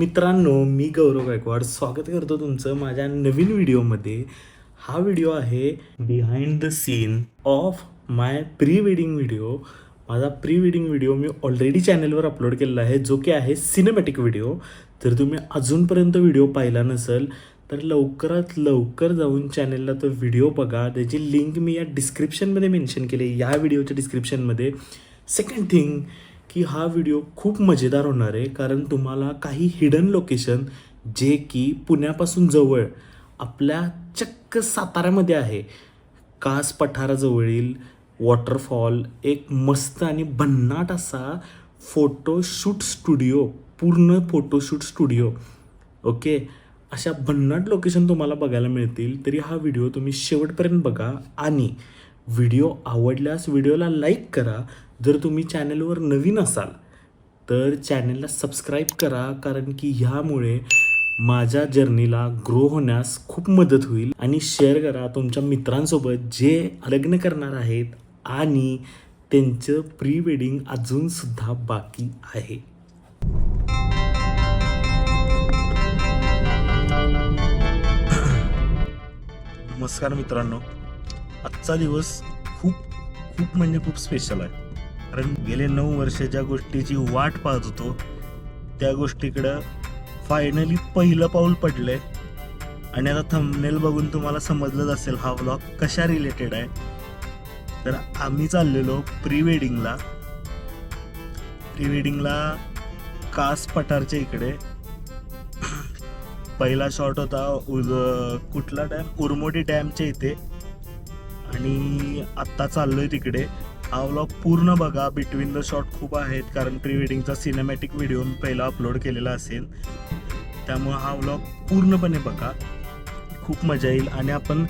मित्रांनो मी गौरव गायकवाड स्वागत करतो तुमचं माझ्या नवीन व्हिडिओमध्ये. हा व्हिडिओ आहे behind the scene of my pre wedding video माझा प्री वेडिंग व्हिडिओ मी ऑलरेडी चॅनलवर अपलोड केलेला आहे जो की आहे सिनेमॅटिक व्हिडिओ जर तुम्ही अजूनपर्यंत व्हिडिओ पाहिला नसेल तर लवकरात लवकर जाऊन चॅनलला तो व्हिडिओ बघा. त्याची लिंक मी या डिस्क्रिप्शनमध्ये मेन्शन केली या व्हिडिओच्या डिस्क्रिप्शनमध्ये सेकंड थिंग की हा व्हिडिओ खूप मजेदार होणार आहे कारण तुम्हाला काही हिडन लोकेशन जे की पुण्यापासून जवळ आपल्या चक्क साताऱ्यामध्ये आहे. कास पठाराजवळील वॉटरफॉल एक मस्त आणि भन्नाट असा फोटोशूट स्टुडिओ पूर्ण फोटोशूट स्टुडिओ ओके अशा भन्नाट लोकेशन तुम्हाला बघायला मिळतील तरी हा व्हिडिओ तुम्ही शेवटपर्यंत बघा. आणि व्हिडिओ आवडल्यास व्हिडिओला लाईक करा. जर तुम्ही चॅनलवर नवीन असाल तर चॅनलला सबस्क्राईब करा. कारण की ह्यामुळे माझ्या जर्नीला ग्रो होण्यास खूप मदत होईल. आणि शेअर करा तुमच्या मित्रांसोबत जे लग्न करणार आहेत आणि त्यांचं प्री वेडिंग अजूनसुद्धा बाकी आहे. नमस्कार मित्रांनो. आजचा दिवस खूप खूप म्हणजे खूप स्पेशल आहे. कारण गेले नऊ वर्ष ज्या गोष्टीची वाट पाहत होतो त्या गोष्टीकडं फायनली पहिलं पाऊल पडलंय. आणि आता थंबनेल बघून तुम्हाला समजलंच असेल हा व्लॉग कशा रिलेटेड आहे. तर आम्ही चाललेलो प्री वेडिंगला प्री वेडिंगला कास पठारच्या इकडे. पहिला शॉट होता उज- कुठला डॅम उर्मोडी डॅमच्या इथे. आणि आत्ता चाललोय तिकडे. हा व्लॉग पूर्ण बघा. बिटवीन द शॉट खूप आहेत कारण प्री वेडिंगचा सिनेमॅटिक व्हिडिओ पहिला अपलोड केलेला असेल. त्यामुळं हा व्लॉग पूर्णपणे बघा. खूप मजा येईल आणि आपण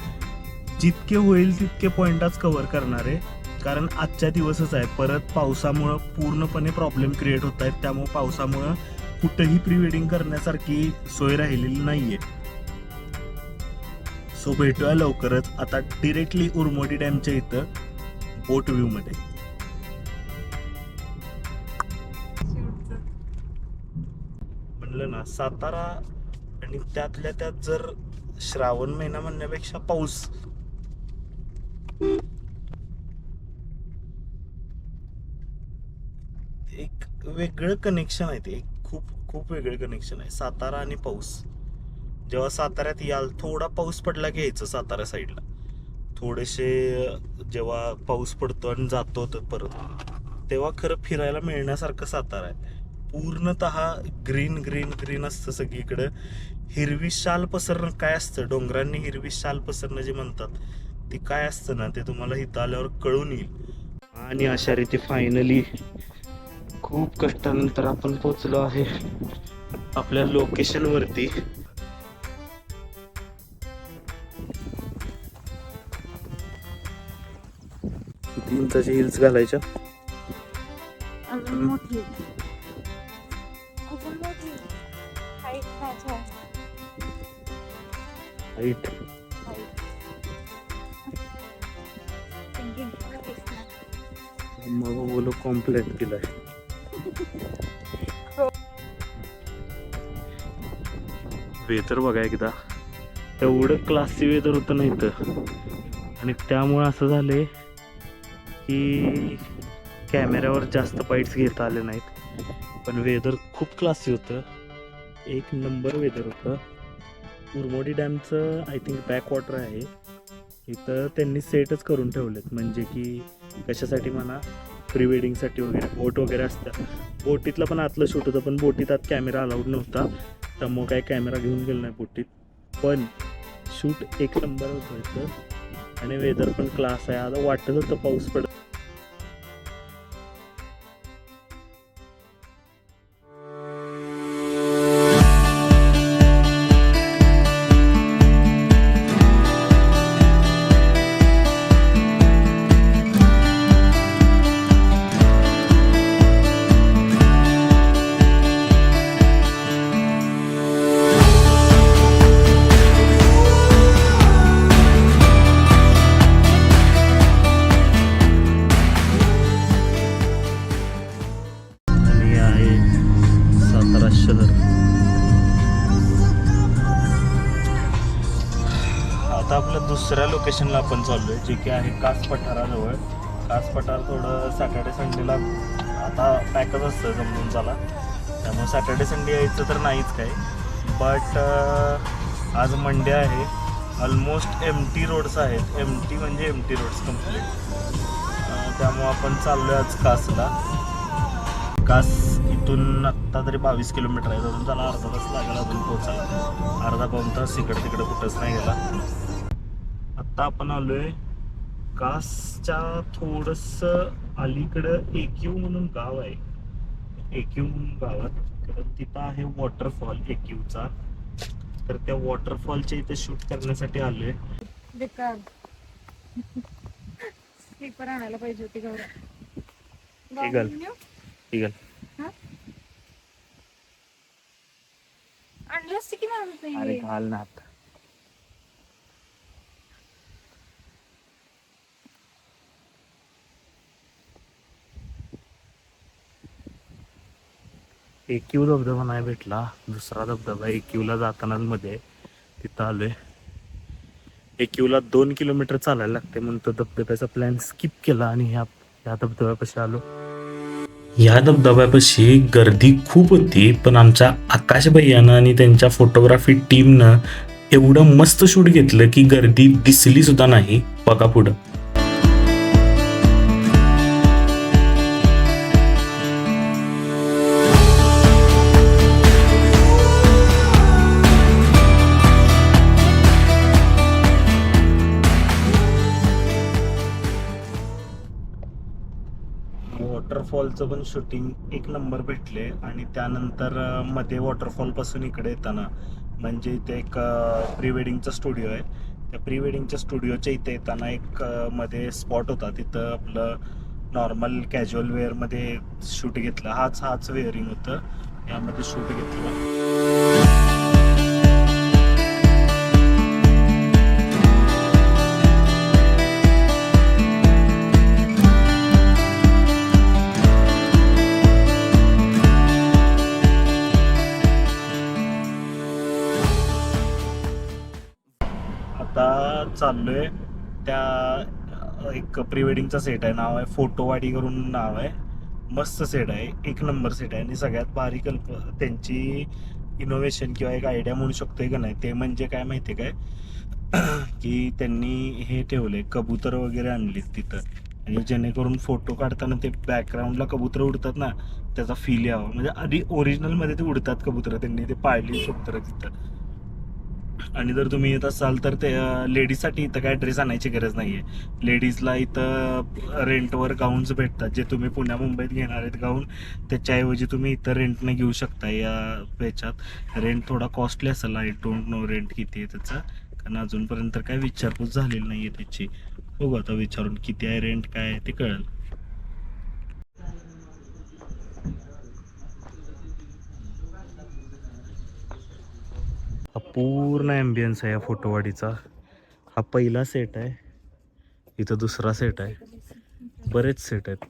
जितके होईल तितके पॉईंटच कव्हर करणार आहे. कारण आजच्या दिवसच आहे. परत पावसामुळं पूर्णपणे प्रॉब्लेम क्रिएट होत आहेत. त्यामुळं पावसामुळं कुठंही प्री वेडिंग करण्यासारखी सोय राहिलेली नाही आहे सो भेटूया लवकरच. आता डिरेक्टली उरमोडी डॅमच्या इथं बोट व्ह्यू मध्ये. म्हणलं ना सातारा आणि त्यातल्या त्यात जर श्रावण महिना म्हणण्यापेक्षा पाऊस. एक वेगळं कनेक्शन आहे ते. एक खूप खूप वेगळं कनेक्शन आहे. सातारा आणि पाऊस. जेव्हा साताऱ्यात याल थोडा पाऊस पडला की यायचं सातारा साईडला. थोडेसे जेव्हा पाऊस पडतो आणि जातो तर परत तेव्हा खरं फिरायला मिळण्यासारखं सातारा आहे. पूर्णत ग्रीन ग्रीन ग्रीन असतं सगळीकडं. हिरवी शाल पसरणं काय असतं? डोंगरांनी हिरवी शाल पसरणं जे म्हणतात ती काय असतं ना ते तुम्हाला इथं आल्यावर कळून येईल. आणि अशा रीती फायनली खूप कष्टानंतर आपण पोचलो आहे आपल्या लोकेशन इंचाची हिल्स घालायच्या. हाईट मग बोलो कॉम्प्लेट केलाय वेदर बघा एकदा. एवढं क्लासी वेदर होतं ना इथं. आणि त्यामुळं असं झालंय की कॅमेऱ्यावर जास्त बाईट्स घेता आले नाहीत. पण वेदर खूप क्लासी होतं. एक नंबर वेदर होतं. उरमोडी डॅमचं आय थिंक बॅकवॉटर आहे. इथं त्यांनी सेटच करून ठेवलेत. म्हणजे की कशासाठी म्हणा? प्री वेडिंगसाठी वगैरे. बोट वगैरे असतं. बोटीतलं पण आतलं शूट होतं पण बोटीत आत कॅमेरा अलाउड नव्हता. त्यामुळं काय कॅमेरा घेऊन गेलो नाही बोटीत. पण शूट एक नंबर होतं इथं. आणि वेदर पण क्लास आहे. आता वाटत होतं पाऊस पडत. दुसऱ्या लोकेशनला आपण चाललोय जे की आहे कास पठाराजवळ. कास पठार थोडं सॅटर्डे संडेला आता पॅकच असतं जमून झाला. त्यामुळे सॅटर्डे संडे यायचं तर नाहीच काही. बट आज मंडे आहे. ऑलमोस्ट एम टी रोड्स आहेत. एम टी म्हणजे एम टी रोड्स कंप्लीट त्यामुळं आपण चाललोय आज कासला. कास इथून आत्ता तरी बावीस किलोमीटर आहे. अजून त्याला अर्धा तास लागला अजून पोहोचायला. अर्धा पाऊन तास इकडं तिकडं कुठंच नाही गेला. आत्ता आपण आलोय कासच्या थोडस अलीकडं एकयू म्हणून गाव आहे. एकयू म्हणून गावात तर तिथं आहे वॉटरफॉल एकयूचा तर त्या वॉटरफॉलच्या इथे शूट करण्यासाठी आलोय. बेकार. स्लीपर आणायला पाहिजे होती गौरव. ठीक आहे. ठीक आहे आणली असती की माणूस अरे नाही घाल ना आता. एकयू धबधबा नाही भेटला. दुसरा धबधबा एकयूला जातानाच मध्ये तिथं आलोय. एकयूला दोन किलोमीटर चालायला लागते म्हणून तो धबधब्याचा प्लॅन स्किप केला आणि ह्या ह्या धबधब्यापाशी आलो. या धबधब्यापाशी गर्दी खूप होती पण आमच्या आकाश भैयानं आणि त्यांच्या फोटोग्राफी टीमनं एवढं मस्त शूट घेतलं की गर्दी दिसली सुद्धा नाही. बघा पुढं. वॉटरफॉलचं पण शूटिंग एक नंबर भेटले आणि त्यानंतरमध्ये वॉटरफॉलपासून इकडे येताना. म्हणजे इथे एक प्री वेडिंगचा स्टुडिओ आहे. त्या प्री वेडिंगच्या स्टुडिओच्या इथे येताना एक मध्ये स्पॉट होता. तिथं आपलं नॉर्मल कॅज्युअल वेअरमध्ये शूट घेतलं. हाच हाच वेअरिंग होतं. यामध्ये शूट घेतलं. चाललोय. त्या एक प्री वेडिंगचा सेट आहे नाव आहे फोटोवाडी करून नाव आहे. मस्त सेट आहे एक नंबर सेट आहे. आणि सगळ्यात भारी कल्प त्यांची इनोव्हेशन किंवा एक आयडिया म्हणू शकतोय का नाही ते म्हणजे काय माहिती काय? की त्यांनी हे ठेवले कबूतर वगैरे आणलीत तिथं. आणि जेणेकरून फोटो काढताना ते बॅकग्राऊंडला कबूतर उडतात ना त्याचा फील यावा. म्हणजे आधी ओरिजिनलमध्ये ते उडतात कबूतर त्यांनी ते पाळली कबूतर तिथं. आणि जर तुम्ही येत असाल तर ते लेडीजसाठी इथं काय ड्रेस आणायची गरज नाही आहे लेडीजला इथं रेंटवर गाऊन्स भेटतात जे तुम्ही पुण्या मुंबईत घेणार आहेत गाऊन त्याच्याऐवजी तुम्ही इथं रेंटने घेऊ शकता या ह्याच्यात. रेंट थोडा कॉस्टली असेल आय डोंट नो रेंट किती आहे त्याचा. कारण अजूनपर्यंत काय विचारपूस झालेली नाही आहे त्याची. बघू आता विचारून किती आहे रेंट काय आहे ते कळेल. पूर्ण ॲम्बियन्स आहे या फोटोवाडीचा. हा पहिला सेट आहे. इथं दुसरा सेट आहे. बरेच सेट आहेत.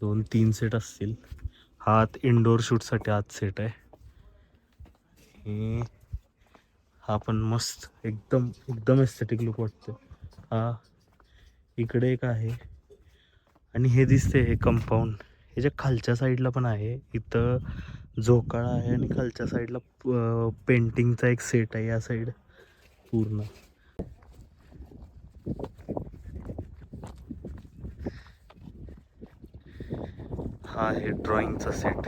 दोन तीन सेट असतील. हा आत इनडोअर शूटसाठी आत सेट आहे. हा पण मस्त एकदम एकदम एस्थेटिक लुक वाटतो हा इकडे एक आहे. आणि हे दिसते हे कंपाऊंड ह्याच्या खालच्या साईडला पण आहे इथं झोकाळा आहे आणि खालच्या साईडला पेंटिंगचा एक सेट आहे या साईड पूर्ण. हा आहे ड्रॉइंगचा सेट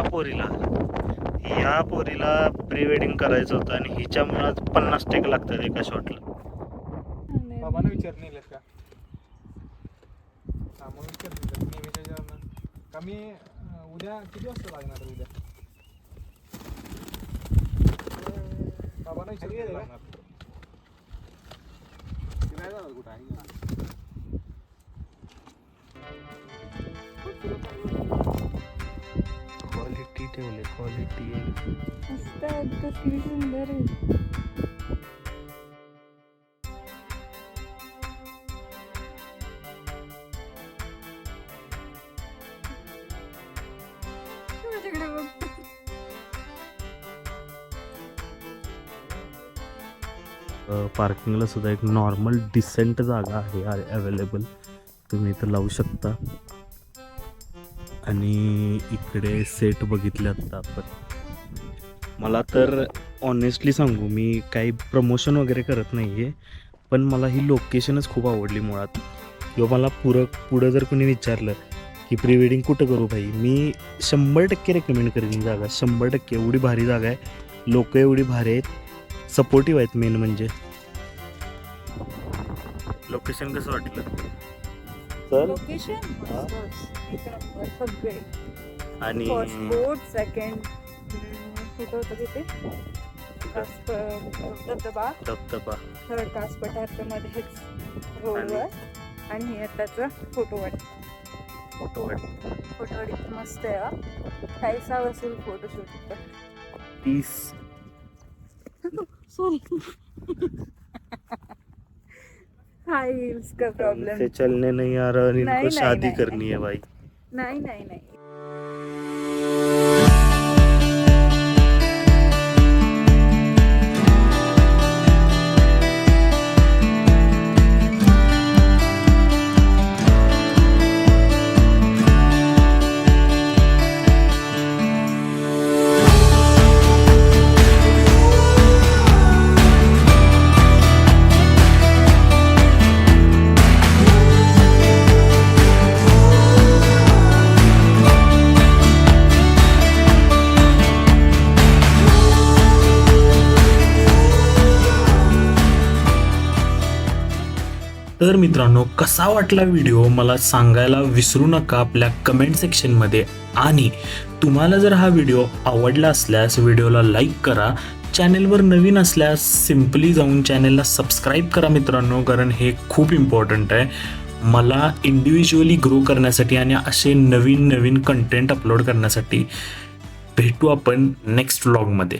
या पोरीला. या पोरीला प्री वेडिंग करायचं होतं आणि हिच्यामुळं पन्नास टेक लागतात एका शॉटला बाबांना विचार नाही का? हा मग विचार अं, उद्या किती वाजता लागणार आहे उद्या? बाबांना विचार गेलं लागणार. क्वालिटी ठेवले क्वालिटी मस्त आहे, कसली सुंदर आहे. पार्किंगला सुद्धा एक नॉर्मल डिसेंट जागा आहे अवेलेबल तुम्ही इथं लावू शकता. आणि इकडे सेट बघितले आता आपण. मला तर ऑनेस्टली सांगू मी काही प्रमोशन वगैरे करत नाही आहे पण मला ही लोकेशनच खूप आवडली मुळात. किंवा मला पुरं पुढं जर कोणी विचारलं की प्री वेडिंग कुठं करू भाई? मी शंभर टक्के रेकमेंड करेन ही जागा. शंभर टक्के. एवढी भारी जागा आहे. लोक एवढी भारी आहेत. सपोर्टिव्ह आहेत मेन म्हणजे. लोकेशन कसं वाटलं? तर लोकेशन एक नंबर सगळे. आणि फर्स्ट बोट सेकंड कुठं होतं तिथे धबधबा. धबधबा. थर्ड कास पठारमध्येच रोडवर. आणि हे आताचं फोटोवाडी. फोटो फोटोवाडी मस्त आहे. पैसा वसूल फोटोशूट तीस. सॉरी. हाय इसका प्रॉब्लेम से चलने नहीं आ रहा और इनको शादी करनी. है भाई. नाही नाही नाही तर मित्रांनो कसा वाटला व्हिडिओ मला सांगायला विसरू नका आपल्या कमेंट सेक्शनमध्ये आणि तुम्हाला जर हा व्हिडिओ आवडला असल्यास व्हिडिओला लाईक करा. चॅनेलवर नवीन असल्यास सिम्पली जाऊन चॅनेलला सबस्क्राईब करा मित्रांनो कारण हे खूप इम्पॉर्टंट आहे. मला इंडिव्हिज्युअली ग्रो करण्यासाठी आणि असे नवीन नवीन कंटेंट अपलोड करण्यासाठी भेटू आपण नेक्स्ट व्लॉगमध्ये